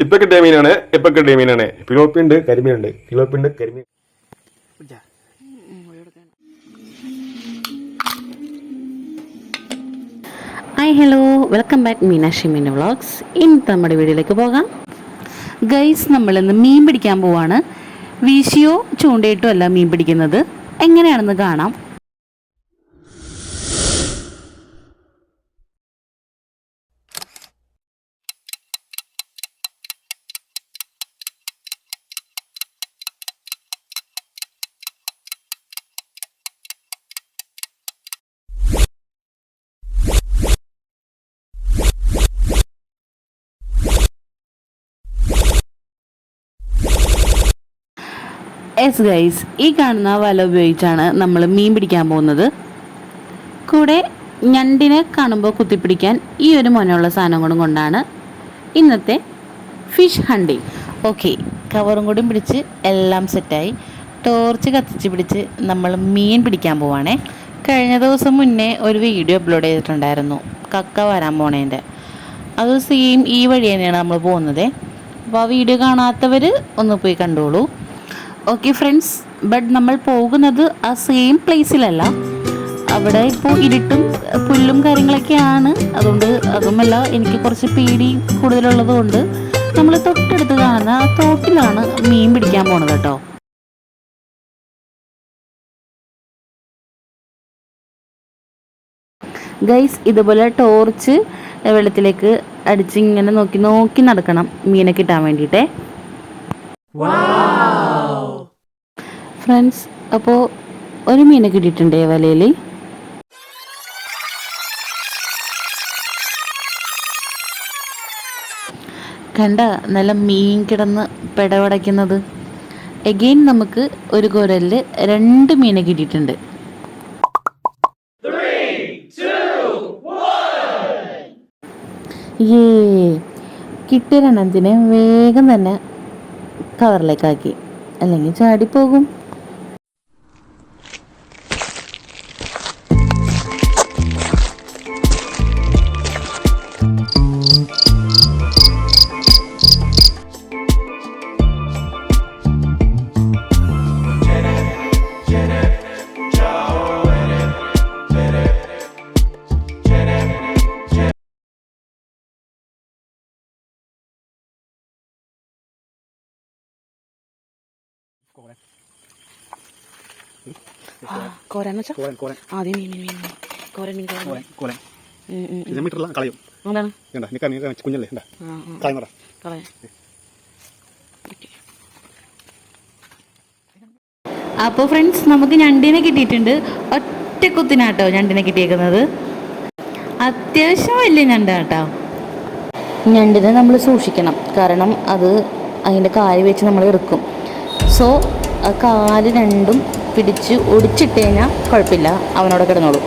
ഇപ്പൊ ഡേമീനാണ് മീനാണ് ഡേമീനാണ്. പിലോപ്പി ഉണ്ട് കരിമീൻ. ഉണ്ട് പിലോപ്പി ഉണ്ട് കരിമീൻ hi hello welcome back Meenakshi മീൻ വ്ളോഗ്സ് ഇന്ന് നമ്മുടെ വീഡിയോയിലേക്ക് പോകാം. ഗൈസ് നമ്മളിന്ന് മീൻ പിടിക്കാൻ പോവാണ്. വീശിയോ ചൂണ്ടയിട്ടോ അല്ല മീൻ പിടിക്കുന്നത്? എങ്ങനെയാണെന്ന് കാണാം. എസ് ഗൈസ് ഈ കാണുന്ന വല ഉപയോഗിച്ചാണ് നമ്മൾ മീൻ പിടിക്കാൻ പോകുന്നത്. കൂടെ ഞണ്ടിനെ കാണുമ്പോൾ കുത്തിപ്പിടിക്കാൻ ഈ ഒരു മൊനയുള്ള സാധനം കൊണ്ടും കൊണ്ടാണ് ഇന്നത്തെ ഫിഷ് ഹണ്ടിങ് ഓക്കെ കവറും കൂടി പിടിച്ച് എല്ലാം സെറ്റായി. ടോർച്ച് കത്തിച്ച് പിടിച്ച് നമ്മൾ മീൻ പിടിക്കാൻ പോവാണേ. കഴിഞ്ഞ ദിവസം മുന്നേ ഒരു വീഡിയോ അപ്ലോഡ് ചെയ്തിട്ടുണ്ടായിരുന്നു. കക്ക വരാൻ പോണേന്റെ. അത് സെയിം ഈ വഴി തന്നെയാണ് നമ്മൾ പോകുന്നത്. അപ്പോൾ ആ വീഡിയോ കാണാത്തവർ ഒന്ന് പോയി കണ്ടോളൂ. ഓക്കെ ഫ്രണ്ട്സ് ബട്ട് നമ്മൾ പോകുന്നത് ആ സെയിം പ്ലേസിലല്ല അവിടെ ഇപ്പോൾ ഇരുട്ടും പുല്ലും കാര്യങ്ങളൊക്കെയാണ്. അതുകൊണ്ട് അതുമല്ല എനിക്ക് കുറച്ച് പേടി കൂടുതലുള്ളതുകൊണ്ട് നമ്മൾ തൊട്ടടുത്ത് കാണുന്ന ആ തോട്ടിലാണ് മീൻ പിടിക്കാൻ പോണത് കേട്ടോ. ഗൈസ് ഇതുപോലെ ടോർച്ച് വെള്ളത്തിലേക്ക് അടിച്ച് ഇങ്ങനെ നോക്കി നോക്കി നടക്കണം മീനെ കിട്ടാൻ വേണ്ടിയിട്ടേ. ഫ്രണ്ട്സ് അപ്പോൾ ഒരു മീനെ കിട്ടിയിട്ടുണ്ടേ വലയിൽ കണ്ട നല്ല മീൻ കിടന്ന് പെടവടയ്ക്കുന്നത്. എഗെയിൻ നമുക്ക് ഒരു കുരലിൽ രണ്ട് മീനെ കിട്ടിയിട്ടുണ്ട്. ഏ കിട്ടിയ രണ്ടെണ്ണത്തിനെ വേഗം തന്നെ കവറിലേക്കാക്കി അല്ലെങ്കിൽ ചാടിപ്പോകും. കോരാന്ന് വെച്ചാ? കോരൻ കോരൻ. ആദ്യം മീൻ മീൻ മീൻ കോരൻ മീൻ കോരൻ. കോരൻ കോരൻ. ഉം, ഉം. ഇത് മീറ്ററില്ല കളയും. എന്താണ്? കണ്ട നിൽക്കാൻ നീക്കാൻ കുഞ്ഞല്ലേ കളയാം. അപ്പോൾ ഫ്രണ്ട്സ് നമുക്ക് ഞണ്ടിനെ കിട്ടിയിട്ടുണ്ട്. ഒറ്റ കുത്തിനാട്ടോ ഞണ്ടിനെ കിട്ടിയേക്കുന്നത്. അത്യാവശ്യം വലിയ ഞണ്ടാട്ടോ. ഞണ്ടിനെ നമ്മൾ സൂക്ഷിക്കണം. കാരണം അത് അതിന്റെ കാൽ വെച്ച് നമ്മൾ എടുക്കും. സോ ആ കാൽ രണ്ടും പിടിച്ച് ഒടിച്ചിട്ട് കഴിഞ്ഞാൽ കുഴപ്പമില്ല. അവനോട് കിടന്നോളൂ.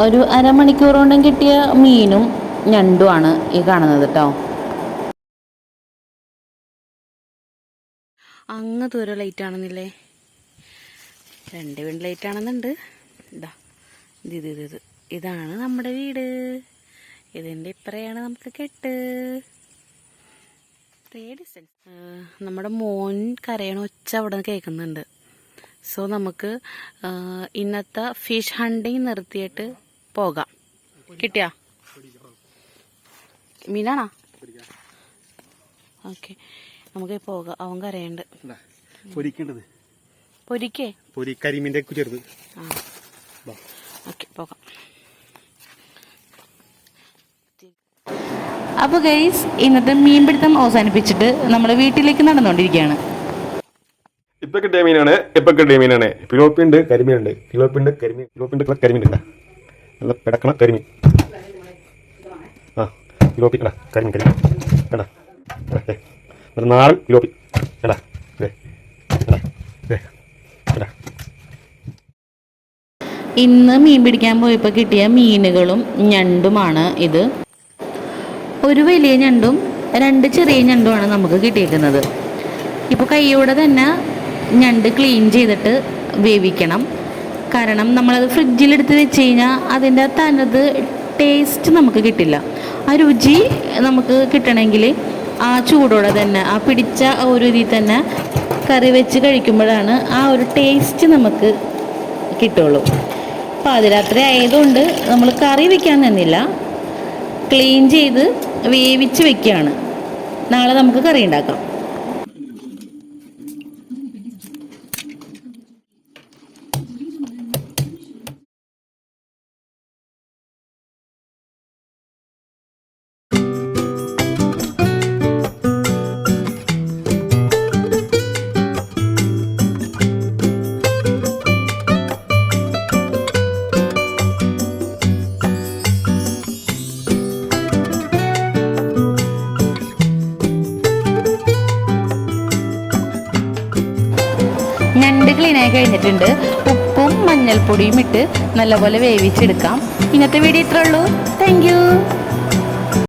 ഒരു അരമണിക്കൂർ കൊണ്ടും കിട്ടിയ മീനും ഞണ്ടുമാണ് ഈ കാണുന്നത് കേട്ടോ അങ്ങ് ദൂരം ലൈറ്റ് ആണെന്നില്ലേ? രണ്ട് വീട് ലൈറ്റ് ആണെന്നുണ്ട്. ഇതാ ഇത് ഇത് ഇത് ഇത്. ഇതാണ് നമ്മുടെ വീട്. ഇതിന്റെ ഇപ്പറയാണ് നമുക്ക് കെട്ട്. ഡിസ്റ്റൻസ് നമ്മുടെ മോൻ കരയണ ഒച്ച അവിടെ നിന്ന് കേൾക്കുന്നുണ്ട്. സോ നമുക്ക് ഇന്നത്തെ ഫിഷ് ഹണ്ടിങ് നിർത്തിയിട്ട് പോകാം. കിട്ടിയാ? മീനാണോ? ഓക്കെ നമുക്ക് പോകാം. അവൻ കരയുണ്ട് പൊരിക്കേണ്ടത്? പൊരിക്കേ? പൊരി കരിമീന്റെ. ഓക്കെ പോകാം. അപ്പോൾ ഗൈസ് ഇന്നത്തെ മീൻപിടുത്തം അവസാനിപ്പിച്ചിട്ട് നമ്മൾ വീട്ടിലേക്ക് നടന്നുകൊണ്ടിരിക്കുകയാണ്. ഇപ്പൊ ഡേമീനാണ് ഇപ്പൊക്കെ ഡേമീനാണ് കിട്ടിയ കരിമീനുണ്ട് പിലോപ്പി ഉണ്ട് കരിമീൻ ഉണ്ട് കരിമീനുണ്ട് നല്ല പിടക്കണ കരിമീൻ. ആ ഫിലോപ്പി എടാ കരിമീൻ കരിമീൻ. എടാ നാടൻ ഫിലോപ്പി. എടാ ഇന്ന് മീൻ പിടിക്കാൻ പോയപ്പോൾ കിട്ടിയ മീനുകളും ഞണ്ടുമാണ് ഇത്. ഒരു വലിയ ഞണ്ടും രണ്ട് ചെറിയ ഞണ്ടുമാണ് നമുക്ക് കിട്ടിയിരിക്കുന്നത് ഇപ്പോൾ കൈയോടെ തന്നെ ഞണ്ട് ക്ലീൻ ചെയ്തിട്ട് വേവിക്കണം. കാരണം നമ്മളത് ഫ്രിഡ്ജിലെടുത്ത് വെച്ച് കഴിഞ്ഞാൽ അതിന്റെ തനത് ടേസ്റ്റ് നമുക്ക് കിട്ടില്ല. ആ രുചി നമുക്ക് കിട്ടണമെങ്കിൽ ആ ചൂടോടെ തന്നെ ആ പിടിച്ച ഒരു ഇതിൽ തന്നെ കറി വെച്ച് കഴിക്കുമ്പോഴാണ് ആ ഒരു ടേസ്റ്റ് നമുക്ക് കിട്ടുള്ളൂ. പാതിരാത്രി ആയതുകൊണ്ട് നമ്മൾ കറി വെക്കാൻ നിന്നില്ല. ക്ലീൻ ചെയ്ത് വേവിച്ച് വെക്കുകയാണ്. നാളെ നമുക്ക് കറി ഉണ്ടാക്കാം. ഞണ്ട് ക്ലീനായി കഴിഞ്ഞിട്ടുണ്ട്. ഉപ്പും മഞ്ഞൾപ്പൊടിയും ഇട്ട് നല്ലപോലെ വേവിച്ചെടുക്കാം. ഇന്നത്തെ വീഡിയോ ഇത്രേ ഉള്ളൂ. താങ്ക്